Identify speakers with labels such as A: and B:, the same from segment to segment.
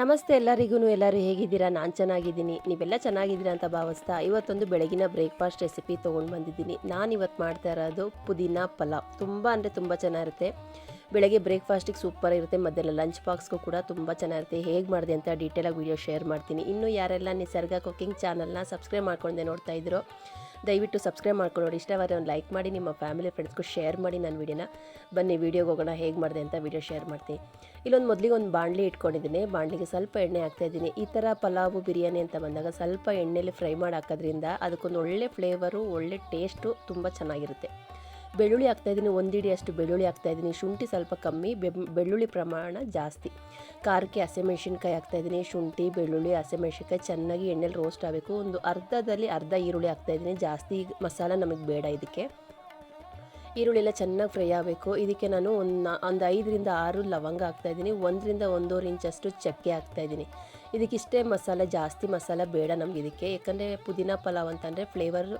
A: ನಮಸ್ತೆ ಎಲ್ಲರಿಗೂ ಎಲ್ಲರೂ ಹೇಗಿದ್ದೀರಾ? ನಾನು ಚೆನ್ನಾಗಿದ್ದೀನಿ. ನೀವೆಲ್ಲ ಚೆನ್ನಾಗಿದ್ದೀರಾ ಅಂತ ಭಾವಿಸ್ತಾ ಇವತ್ತೊಂದು ಬೆಳಗಿನ ಬ್ರೇಕ್ಫಾಸ್ಟ್ ರೆಸಿಪಿ ತೊಗೊಂಡು ಬಂದಿದ್ದೀನಿ. ನಾನು ಇವತ್ತು ಮಾಡ್ತಾ ಇರೋದು ಪುದೀನ ಪಲಾವ್. ತುಂಬ ಅಂದರೆ ತುಂಬ ಚೆನ್ನಾಗಿರುತ್ತೆ. ಬೆಳಗ್ಗೆ ಬ್ರೇಕ್ಫಾಸ್ಟಿಗೆ ಸೂಪರ್ ಇರುತ್ತೆ. ಮಧ್ಯಾಹ್ನ ಲಂಚ್ ಬಾಕ್ಸ್ಗೂ ಕೂಡ ತುಂಬ ಚೆನ್ನಾಗಿರುತ್ತೆ. ಹೇಗೆ ಮಾಡಿದೆ ಅಂತ ಡೀಟೇಲಾಗಿ ವೀಡಿಯೋ ಶೇರ್ ಮಾಡ್ತೀನಿ. ಇನ್ನು ಯಾರೆಲ್ಲ ನಿಸರ್ಗ ಕುಕಿಂಗ್ ಚಾನಲ್ನ ಸಬ್ಸ್ಕ್ರೈಬ್ ಮಾಡ್ಕೊಂಡೆ ನೋಡ್ತಾ ಇದ್ದೀರೋ ದಯವಿಟ್ಟು ಸಬ್ಸ್ಕ್ರೈಬ್ ಮಾಡ್ಕೊಂಡು ನೋಡಿ ಇಷ್ಟವಾದರೆ ಒಂದು ಲೈಕ್ ಮಾಡಿ, ನಿಮ್ಮ ಫ್ಯಾಮಿಲಿ ಫ್ರೆಂಡ್ಸ್ಗೂ ಶೇರ್ ಮಾಡಿ ನನ್ನ ವೀಡಿಯೋನ. ಬನ್ನಿ, ವೀಡಿಯೋಗೆ ಹೋಗೋಣ, ಹೇಗೆ ಮಾಡಿದೆ ಅಂತ ವೀಡಿಯೋ ಶೇರ್ ಮಾಡ್ತೀನಿ. ಇಲ್ಲೊಂದು ಮೊದಲಿಗೆ ಒಂದು ಬಾಣಲಿ ಇಟ್ಕೊಂಡಿದ್ದೀನಿ. ಬಾಣಲಿಗೆ ಸ್ವಲ್ಪ ಎಣ್ಣೆ ಹಾಕ್ತಾಯಿದ್ದೀನಿ. ಈ ಥರ ಪಲಾವು, ಬಿರಿಯಾನಿ ಅಂತ ಬಂದಾಗ ಸ್ವಲ್ಪ ಎಣ್ಣೆಲಿ ಫ್ರೈ ಮಾಡಿ ಹಾಕೋದ್ರಿಂದ ಅದಕ್ಕೊಂದು ಒಳ್ಳೆ ಫ್ಲೇವರು, ಒಳ್ಳೆ ಟೇಸ್ಟು ತುಂಬ ಚೆನ್ನಾಗಿರುತ್ತೆ. ಬೆಳ್ಳುಳ್ಳಿ ಹಾಕ್ತಾಯಿದ್ದೀನಿ ಒಂದು ಇಡಿ ಅಷ್ಟು ಬೆಳ್ಳುಳ್ಳಿ ಹಾಕ್ತಾಯಿದ್ದೀನಿ. ಶುಂಠಿ ಸ್ವಲ್ಪ ಕಮ್ಮಿ ಬೆಳ್ಳುಳ್ಳಿ ಪ್ರಮಾಣ ಜಾಸ್ತಿ. ಖಾರಕ್ಕೆ ಹಸಿಮೆಣ್ಸಿನ್ಕಾಯಿ ಹಾಕ್ತಾಯಿದ್ದೀನಿ, ಶುಂಠಿ, ಬೆಳ್ಳುಳ್ಳಿ, ಹಸಿಮೆಣ್ಸಿನ್ಕಾಯಿ ಚೆನ್ನಾಗಿ ಎಣ್ಣೆಲಿ ರೋಸ್ಟ್ ಆಗಬೇಕು. ಒಂದು ಅರ್ಧದಲ್ಲಿ ಅರ್ಧ ಈರುಳ್ಳಿ ಹಾಕ್ತಾಯಿದ್ದೀನಿ, ಜಾಸ್ತಿ ಮಸಾಲ ನಮಗೆ ಬೇಡ ಇದಕ್ಕೆ. ಈರುಳ್ಳಿ ಎಲ್ಲ ಚೆನ್ನಾಗಿ ಫ್ರೈ ಆಗಬೇಕು. ಇದಕ್ಕೆ ನಾನು ಒಂದು ಒಂದು ಐದರಿಂದ ಆರು ಲವಂಗ ಹಾಕ್ತಾಯಿದ್ದೀನಿ, ಒಂದರಿಂದ ಒಂದೂವರೆ ಇಂಚಷ್ಟು ಚಕ್ಕೆ ಹಾಕ್ತಾಯಿದ್ದೀನಿ. ಇದಕ್ಕಿಷ್ಟೇ ಮಸಾಲೆ, ಜಾಸ್ತಿ ಮಸಾಲ ಬೇಡ ನಮ್ಗೆ ಇದಕ್ಕೆ. ಯಾಕಂದರೆ ಪುದೀನ ಪಲಾವ್ ಅಂತಂದರೆ ಫ್ಲೇವರ್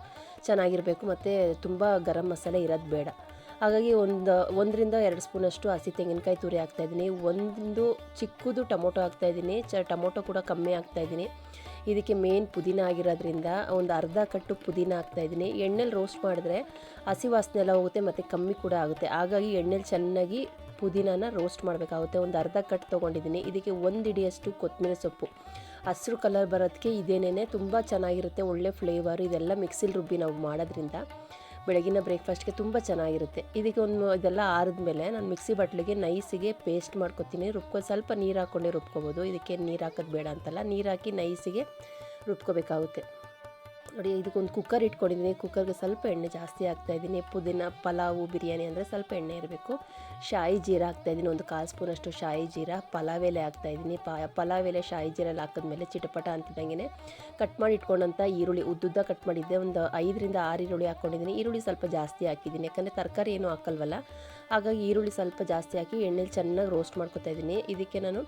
A: ಚೆನ್ನಾಗಿರಬೇಕು, ಮತ್ತು ತುಂಬ ಗರಂ ಮಸಾಲೆ ಇರೋದು ಬೇಡ. ಹಾಗಾಗಿ ಒಂದು, ಒಂದರಿಂದ ಎರಡು ಸ್ಪೂನಷ್ಟು ಹಸಿ ತೆಂಗಿನಕಾಯಿ ತುರಿ ಹಾಕ್ತಾಯಿದ್ದೀನಿ ಒಂದು ಚಿಕ್ಕದು ಟೊಮೊಟೊ ಹಾಕ್ತಾಯಿದ್ದೀನಿ ಚ, ಟೊಮೊಟೊ ಕೂಡ ಕಮ್ಮಿ ಹಾಕ್ತಾಯಿದ್ದೀನಿ ಇದಕ್ಕೆ ಮೇನ್ ಪುದೀನ ಆಗಿರೋದ್ರಿಂದ ಒಂದು ಅರ್ಧ ಕಟ್ಟು ಪುದೀನ ಹಾಕ್ತಾಯಿದ್ದೀನಿ ಎಣ್ಣೆಲಿ ರೋಸ್ಟ್ ಮಾಡಿದ್ರೆ ಹಸಿ ವಾಸನೆ ಎಲ್ಲ ಹೋಗುತ್ತೆ ಮತ್ತು ಕಮ್ಮಿ ಕೂಡ ಆಗುತ್ತೆ. ಹಾಗಾಗಿ ಎಣ್ಣೆಲಿ ಚೆನ್ನಾಗಿ ಪುದೀನಾನ ರೋಸ್ಟ್ ಮಾಡಬೇಕಾಗುತ್ತೆ. ಒಂದು ಅರ್ಧ ಕಟ್ ತೊಗೊಂಡಿದ್ದೀನಿ. ಇದಕ್ಕೆ ಒಂದು ಇಡಿಯಷ್ಟು ಕೊತ್ತಂಬರಿ ಸೊಪ್ಪು. ಹಸಿರು ಕಲರ್ ಬರೋದಕ್ಕೆ ಇದೇನೇ ತುಂಬ ಚೆನ್ನಾಗಿರುತ್ತೆ. ಒಳ್ಳೆ ಫ್ಲೇವರ್ ಇದೆಲ್ಲ ಮಿಕ್ಸಿಲಿ ರುಬ್ಬಿ ನಾವು ಮಾಡೋದ್ರಿಂದ. ಬೆಳಗಿನ ಬ್ರೇಕ್ಫಾಸ್ಟ್ಗೆ ತುಂಬ ಚೆನ್ನಾಗಿರುತ್ತೆ. ಇದಕ್ಕೆ ಒಂದು ಇದೆಲ್ಲ ಆರಿದ್ಮೇಲೆ ನಾನು ಮಿಕ್ಸಿ ಬಟ್ಲಿಗೆ ನೈಸಿಗೆ ಪೇಸ್ಟ್ ಮಾಡ್ಕೊತೀನಿ. ರುಬ್ಕೊ, ಸ್ವಲ್ಪ ನೀರು ಹಾಕ್ಕೊಂಡೆ ರುಬ್ಕೊಬೋದು. ಇದಕ್ಕೆ ನೀರು ಹಾಕೋದು ಬೇಡ ಅಂತಲ್ಲ, ನೀರು ಹಾಕಿ ನೈಸಿಗೆ ರುಬ್ಕೋಬೇಕಾಗುತ್ತೆ. ನೋಡಿ, ಇದಕ್ಕೊಂದು ಕುಕ್ಕರ್ ಇಟ್ಕೊಂಡಿದ್ದೀನಿ. ಕುಕ್ಕರ್ಗೆ ಸ್ವಲ್ಪ ಎಣ್ಣೆ ಜಾಸ್ತಿ ಹಾಕ್ತಾಯಿದ್ದೀನಿ ಪುದೀನ ಪಲಾವು, ಬಿರಿಯಾನಿ ಅಂದರೆ ಸ್ವಲ್ಪ ಎಣ್ಣೆ ಇರಬೇಕು. ಶಾಯಿ ಜೀರ ಹಾಕ್ತಾಯಿದ್ದೀನಿ ಒಂದು ಕಾಲು ಸ್ಪೂನಷ್ಟು ಶಾಯಿ ಜೀರ. ಪಲಾವ್ ಎಲೆ ಹಾಕ್ತಾಯಿದ್ದೀನಿ ಪ, ಪಲಾವ್ ಎಲೆ ಶಾಯಿ ಜೀರಲ್ಲಿ ಹಾಕಿದ್ಮೇಲೆ ಚಿಟಪಟ ಅಂತಿದ್ದಂಗೆ ಕಟ್ ಮಾಡಿ ಇಟ್ಕೊಂಡಂಥ ಈರುಳ್ಳಿ, ಉದ್ದುದ್ದ ಕಟ್ ಮಾಡಿದ್ದೆ. ಒಂದು ಐದರಿಂದ ಆರು ಈರುಳ್ಳಿ ಹಾಕ್ಕೊಂಡಿದ್ದೀನಿ ಈರುಳ್ಳಿ ಸ್ವಲ್ಪ ಜಾಸ್ತಿ ಹಾಕಿದ್ದೀನಿ. ಯಾಕಂದರೆ ತರಕಾರಿ ಏನೂ ಹಾಕಲ್ವಲ್ಲ. ಹಾಗಾಗಿ ಈರುಳ್ಳಿ ಸ್ವಲ್ಪ ಜಾಸ್ತಿ ಹಾಕಿ ಎಣ್ಣೆಲಿ ಚೆನ್ನಾಗಿ ರೋಸ್ಟ್ ಮಾಡ್ಕೊತಾ ಇದ್ದೀನಿ. ಇದಕ್ಕೆ ನಾನು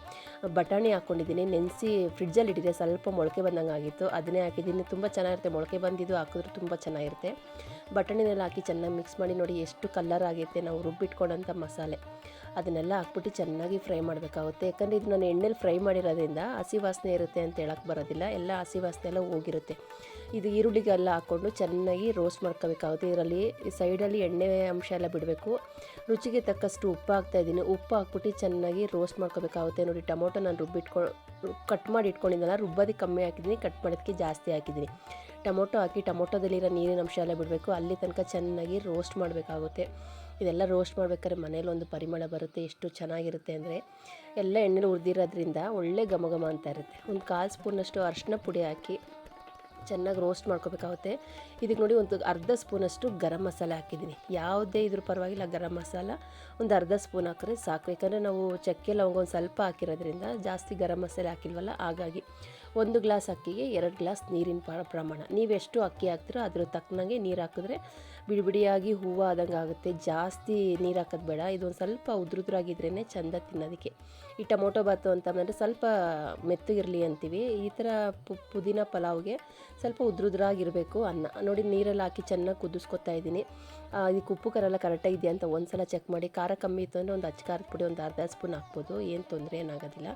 A: ಬಟಾಣಿ ಹಾಕ್ಕೊಂಡಿದ್ದೀನಿ ನೆನೆಸಿ ಫ್ರಿಡ್ಜಲ್ಲಿ ಇಟ್ಟಿದ್ದೆ ಸ್ವಲ್ಪ ಮೊಳಕೆ ಬಂದಂಗೆ ಆಗಿತ್ತು. ಅದನ್ನೇ ಹಾಕಿದ್ದೀನಿ. ತುಂಬ ಚೆನ್ನಾಗಿರುತ್ತೆ. ಮೊಳಕೆ ಬಂದಿದ್ದು ಹಾಕಿದ್ರೆ ತುಂಬ ಚೆನ್ನಾಗಿರುತ್ತೆ. ಬಟಾಣಿನೆಲ್ಲ ಹಾಕಿ ಚೆನ್ನಾಗಿ ಮಿಕ್ಸ್ ಮಾಡಿ ನೋಡಿ ಎಷ್ಟು ಕಲರ್ ಆಗೈತೆ ನಾವು ರುಬ್ಬಿಟ್ಕೊಂಡಂಥ ಮಸಾಲೆ. ಅದನ್ನೆಲ್ಲ ಹಾಕ್ಬಿಟ್ಟು ಚೆನ್ನಾಗಿ ಫ್ರೈ ಮಾಡಬೇಕಾಗುತ್ತೆ. ಯಾಕಂದರೆ ಇದು ನಾನು ಎಣ್ಣೆಲಿ ಫ್ರೈ ಮಾಡಿರೋದ್ರಿಂದ ಹಸಿ ವಾಸನೆ ಇರುತ್ತೆ ಅಂತ ಹೇಳಕ್ಕೆ ಬರೋದಿಲ್ಲ. ಎಲ್ಲ ಹಸಿ ವಾಸನೆ ಎಲ್ಲ ಹೋಗಿರುತ್ತೆ. ಇದು ಈರುಳ್ಳಿಗೆಲ್ಲ ಹಾಕ್ಕೊಂಡು ಚೆನ್ನಾಗಿ ರೋಸ್ಟ್ ಮಾಡ್ಕೋಬೇಕಾಗುತ್ತೆ. ಇದರಲ್ಲಿ ಸೈಡಲ್ಲಿ ಎಣ್ಣೆ ಅಂಶ ಎಲ್ಲ ಬಿಡಬೇಕು. ರುಚಿಗೆ ತಕ್ಕಷ್ಟು ಉಪ್ಪು ಹಾಕ್ತಾಯಿದ್ದೀನಿ ಉಪ್ಪು ಹಾಕ್ಬಿಟ್ಟು ಚೆನ್ನಾಗಿ ರೋಸ್ಟ್ ಮಾಡ್ಕೋಬೇಕಾಗುತ್ತೆ. ನೋಡಿ, ಟೊಮೊಟೊ ನಾನು ರುಬ್ಬಿಟ್ಕೊ ಕಟ್ ಮಾಡಿ ಇಟ್ಕೊಂಡಿದ್ದಲ್ಲ, ರುಬ್ಬೋದಕ್ಕೆ ಕಮ್ಮಿ ಹಾಕಿದ್ದೀನಿ ಕಟ್ ಮಾಡೋದಕ್ಕೆ ಜಾಸ್ತಿ ಹಾಕಿದ್ದೀನಿ. ಟೊಮೊಟೊ ಹಾಕಿ ಟೊಮೊಟೊದಲ್ಲಿರೋ ನೀರಿನ ಅಂಶ ಎಲ್ಲ ಬಿಡಬೇಕು. ಅಲ್ಲಿ ತನಕ ಚೆನ್ನಾಗಿ ರೋಸ್ಟ್ ಮಾಡಬೇಕಾಗುತ್ತೆ. ಇದೆಲ್ಲ ರೋಸ್ಟ್ ಮಾಡ್ಬೇಕಾದ್ರೆ ಮನೇಲಿ ಒಂದು ಪರಿಮಳ ಬರುತ್ತೆ, ಎಷ್ಟು ಚೆನ್ನಾಗಿರುತ್ತೆ ಅಂದರೆ. ಎಲ್ಲ ಎಣ್ಣೆಲಿ ಉರಿದಿರೋದ್ರಿಂದ ಒಳ್ಳೆ ಘಮ ಘಮ ಅಂತ ಇರುತ್ತೆ. ಒಂದು ಕಾಲು ಸ್ಪೂನಷ್ಟು ಅರಿಶಿನ ಪುಡಿ ಹಾಕಿ ಚೆನ್ನಾಗಿ ರೋಸ್ಟ್ ಮಾಡ್ಕೋಬೇಕಾಗುತ್ತೆ. ಇದಕ್ಕೆ ನೋಡಿ ಒಂದು ಅರ್ಧ ಸ್ಪೂನಷ್ಟು ಗರಂ ಮಸಾಲೆ ಹಾಕಿದ್ದೀನಿ. ಯಾವುದೇ ಇದ್ರ ಪರವಾಗಿಲ್ಲ, ಗರಂ ಮಸಾಲ ಒಂದು ಅರ್ಧ ಸ್ಪೂನ್ ಹಾಕಿದ್ರೆ ಸಾಕು. ಯಾಕಂದರೆ ನಾವು ಚಕ್ಕೆ ಲವಂಗ ಒಂದು ಸ್ವಲ್ಪ ಹಾಕಿರೋದ್ರಿಂದ ಜಾಸ್ತಿ ಗರಂ ಮಸಾಲೆ ಹಾಕಿಲ್ವಲ್ಲ, ಹಾಗಾಗಿ ಒಂದು ಗ್ಲಾಸ್ ಅಕ್ಕಿಗೆ ಎರಡು ಗ್ಲಾಸ್ ನೀರಿನ ಪ್ರಮಾಣ. ನೀವೆಷ್ಟು ಅಕ್ಕಿ ಹಾಕ್ತೀರೋ ಅದ್ರ ತಕ್ಕನಾಗೆ ನೀರು ಹಾಕಿದ್ರೆ ಬಿಡಿ ಬಿಡಿಯಾಗಿ ಹೂವು ಆದಂಗೆ ಆಗುತ್ತೆ. ಜಾಸ್ತಿ ನೀರು ಹಾಕೋದು ಬೇಡ. ಇದೊಂದು ಸ್ವಲ್ಪ ಉದ್ರುದ್ರಾಗಿದ್ರೇ ಚೆಂದ ತಿನ್ನೋದಕ್ಕೆ. ಈ ಟೊಮೊಟೊ ಬಾತು ಅಂತ ಬಂದರೆ ಸ್ವಲ್ಪ ಮೆತ್ತಗಿರಲಿ ಅಂತೀವಿ. ಈ ಥರ ಪು ಪುದೀನ ಪಲಾವ್ಗೆ ಸ್ವಲ್ಪ ಉದ್ರುದ್ರಾಗಿರಬೇಕು ಅನ್ನ. ನೋಡಿ, ನೀರಲ್ಲಿ ಹಾಕಿ ಚೆನ್ನಾಗಿ ಕುದಿಸ್ಕೊತಾ ಇದ್ದೀನಿ. ಇದಕ್ಕೆ ಉಪ್ಪು, ಖಾರ ಎಲ್ಲ ಕರೆಕ್ಟಾಗಿ ಇದೆಯಾ ಅಂತ ಒಂದು ಸಲ ಚೆಕ್ ಮಾಡಿ. ಖಾರ ಕಮ್ಮಿ ಇತ್ತು ಅಂದರೆ ಒಂದು ಅಚ್ಚ ಖಾರದ ಪುಡಿ, ಒಂದು ಅರ್ಧ ಸ್ಪೂನ್ ಹಾಕ್ಬೋದು. ಏನು ತೊಂದರೆ ಏನಾಗೋದಿಲ್ಲ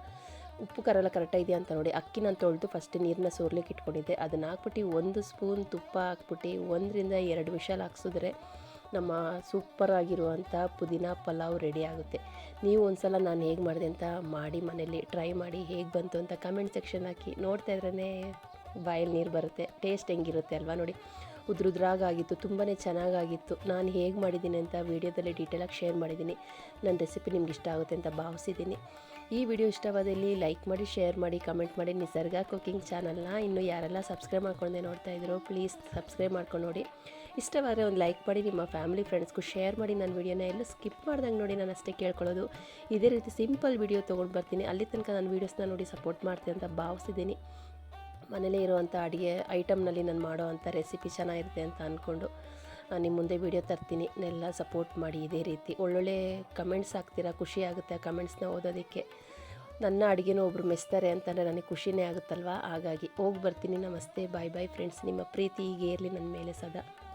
A: ಉಪ್ಪು ಖಾರ ಎಲ್ಲ ಕರೆಕ್ಟಾಗಿ ಇದೆಯಾ ಅಂತ ನೋಡಿ. ಅಕ್ಕಿ ನಾನು ತೊಳೆದು ಫಸ್ಟ್ ನೀರನ್ನ ಸೋರ್ಲಿಕ್ಕೆ ಇಟ್ಕೊಂಡಿದ್ದೆ. ಅದನ್ನು ಹಾಕ್ಬಿಟ್ಟು ಒಂದು ಸ್ಪೂನ್ ತುಪ್ಪ ಹಾಕ್ಬಿಟ್ಟು ಒಂದರಿಂದ ಎರಡು ವಿಷಲ್ ಹಾಕ್ಸಿದ್ರೆ ನಮ್ಮ ಸೂಪರ್ ಆಗಿರುವಂಥ ಪುದೀನ ಪಲಾವ್ ರೆಡಿ ಆಗುತ್ತೆ. ನೀವು ಒಂದ್ಸಲ ನಾನು ಹೇಗೆ ಮಾಡಿದೆ ಅಂತ ಮಾಡಿ ಮನೇಲಿ ಟ್ರೈ ಮಾಡಿ ಹೇಗೆ ಬಂತು ಅಂತ ಕಮೆಂಟ್ ಸೆಕ್ಷನ್ ಹಾಕಿ. ನೋಡ್ತಾ ಇದ್ರೇ ಬಾಯಲ್ಲಿ ನೀರು ಬರುತ್ತೆ ಟೇಸ್ಟ್ ಹೆಂಗಿರುತ್ತೆ ಅಲ್ವಾ ನೋಡಿ. ಉದ್ರುದ್ರಾಗಿತ್ತು ತುಂಬಾ ಚೆನ್ನಾಗಾಗಿತ್ತು. ನಾನು ಹೇಗೆ ಮಾಡಿದ್ದೀನಿ ಅಂತ ವೀಡಿಯೋದಲ್ಲಿ ಡೀಟೇಲಾಗಿ ಶೇರ್ ಮಾಡಿದ್ದೀನಿ. ನನ್ನ ರೆಸಿಪಿ ನಿಮ್ಗೆ ಇಷ್ಟ ಆಗುತ್ತೆ ಅಂತ ಭಾವಿಸಿದ್ದೀನಿ. ಈ ವಿಡಿಯೋ ಇಷ್ಟವಾದಲ್ಲಿ ಲೈಕ್ ಮಾಡಿ ಶೇರ್ ಮಾಡಿ ಕಮೆಂಟ್ ಮಾಡಿ. ನಿಸರ್ಗ ಕುಕಿಂಗ್ ಚಾನಲ್ನ ಇನ್ನು ಯಾರೆಲ್ಲ ಸಬ್ಸ್ಕ್ರೈಬ್ ಮಾಡ್ಕೊಂಡೆ ನೋಡ್ತಾ ಇದ್ರು ಪ್ಲೀಸ್ ಸಬ್ಸ್ಕ್ರೈಬ್ ಮಾಡ್ಕೊಂಡು ನೋಡಿ. ಇಷ್ಟವಾದರೆ ಒಂದು ಲೈಕ್ ಮಾಡಿ, ನಿಮ್ಮ ಫ್ಯಾಮಿಲಿ ಫ್ರೆಂಡ್ಸ್ಗೂ ಶೇರ್ ಮಾಡಿ. ನನ್ನ ವೀಡಿಯೋನ ಎಲ್ಲೂ ಸ್ಕಿಪ್ ಮಾಡ್ದಂಗೆ ನೋಡಿ, ನಾನು ಅಷ್ಟೇ ಕೇಳ್ಕೊಳ್ಳೋದು. ಇದೇ ರೀತಿ ಸಿಂಪಲ್ ವಿಡಿಯೋ ತೊಗೊಂಡು ಬರ್ತೀನಿ. ಅಲ್ಲಿ ತನಕ ನಾನು ವೀಡಿಯೋಸ್ನ ನೋಡಿ ಸಪೋರ್ಟ್ ಮಾಡ್ತೀನಿ ಅಂತ ಭಾವಿಸಿದ್ದೀನಿ. ಮನೇಲೇ ಇರುವಂಥ ಅಡುಗೆ ಐಟಮ್ನಲ್ಲಿ ನಾನು ಮಾಡೋ ಅಂಥ ರೆಸಿಪಿ ಚೆನ್ನಾಗಿರುತ್ತೆ ಅಂತ ಅಂದ್ಕೊಂಡು ನಿಮ್ಮ ಮುಂದೆ ವೀಡಿಯೋ ತರ್ತೀನಿ. ಎಲ್ಲ ಸಪೋರ್ಟ್ ಮಾಡಿ ಇದೇ ರೀತಿ. ಒಳ್ಳೊಳ್ಳೆ ಕಮೆಂಟ್ಸ್ ಹಾಕ್ತೀರಾ ಖುಷಿ ಆಗುತ್ತೆ ಆ ಕಮೆಂಟ್ಸ್ನ ಓದೋದಕ್ಕೆ. ನನ್ನ ಅಡುಗೆನೂ ಒಬ್ಬರು ಮೆಚ್ತಾರೆ ಅಂತಂದರೆ ನನಗೆ ಖುಷಿನೇ ಆಗುತ್ತಲ್ವ? ಹಾಗಾಗಿ ಹೋಗಿ ಬರ್ತೀನಿ. ನಮಸ್ತೆ. ಬಾಯ್ ಬಾಯ್ ಫ್ರೆಂಡ್ಸ್ ನಿಮ್ಮ ಪ್ರೀತಿ ಹೀಗೆ ಇರಲಿ ನನ್ನ ಮೇಲೆ ಸದಾ.